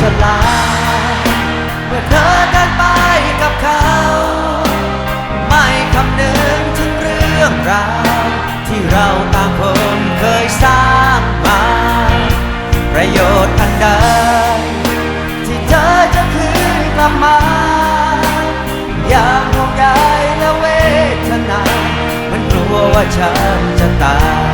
สลายเมื่อเธอเดินไปกับเขา ไม่คำนึงถึงเรื่องราวที่เราต่างคนเคยสร้างมา ประโยชน์อันใดที่เธอจะคืนกลับมาอย่าห่วงใยและเวทนา มันกลัวว่าฉันจะตาย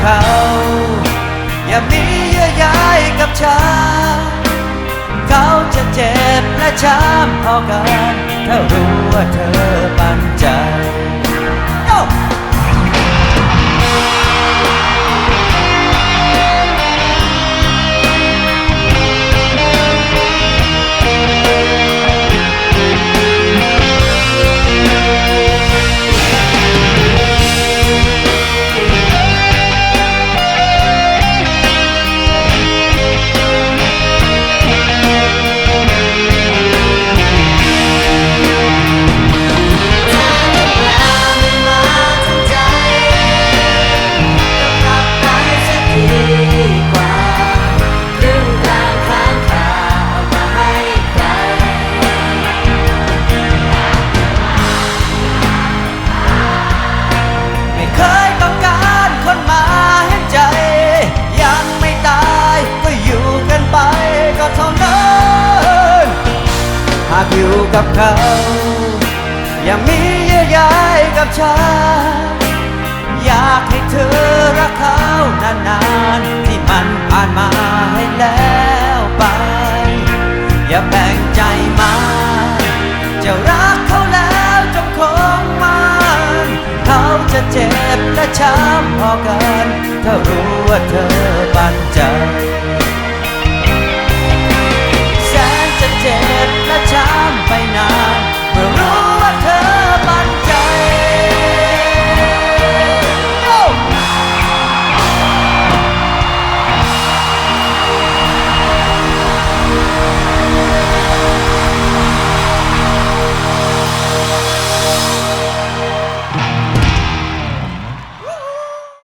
เขา อย่ามีเยื่อใยกับฉันเขาจะเจ็บและช้ำพอกันถ้ารู้ว่าเธอ อยู่กับเขา อย่ามีเยื่อใยกับฉัน อยากให้เธอรักเขานานๆ ที่มันผ่านมาให้แล้วไป อย่าแบ่งใจมา จะรักเขาแล้วจงคงมัน เขาจะเจ็บและช้ำพอกัน ถ้ารู้ว่าเธอปันใจ